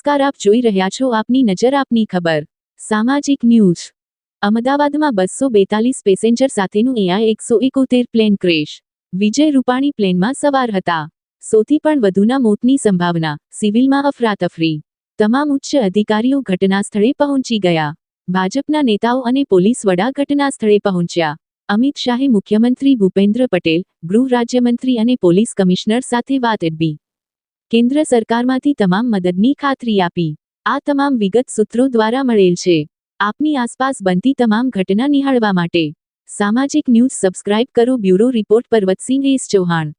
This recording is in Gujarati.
નમસ્કાર, આપ જોઈ રહ્યા છો આપની નજર, આપની ખબર. સામાજિક ન્યૂઝ. અમદાવાદમાં બસો બેતાલીસ પેસેન્જર સાથેનું એઆઈ એકસો એકોતેર પ્લેન ક્રેશ. વિજય રૂપાણી પ્લેનમાં સવાર હતા. સોથી પણ વધુના મોતની સંભાવના. સિવિલમાં અફરાતફરી. તમામ ઉચ્ચ અધિકારીઓ ઘટના સ્થળે પહોંચી ગયા. ભાજપના નેતાઓ અને પોલીસ વડા ઘટના સ્થળે પહોંચ્યા. અમિત શાહે મુખ્યમંત્રી ભૂપેન્દ્ર પટેલ, ગૃહ રાજ્યમંત્રી અને પોલીસ કમિશનર સાથે વાત એડબી કેન્દ્ર સરકારમાંથી તમામ મદદની ખાતરી આપી. આ તમામ વિગત સૂત્રો દ્વારા મળેલ છે. આપની આસપાસ બનતી તમામ ઘટના નિહાળવા માટે. સામાજિક ન્યૂઝ સબસ્ક્રાઇબ કરો bureau report Parvatsinh S Chauhan.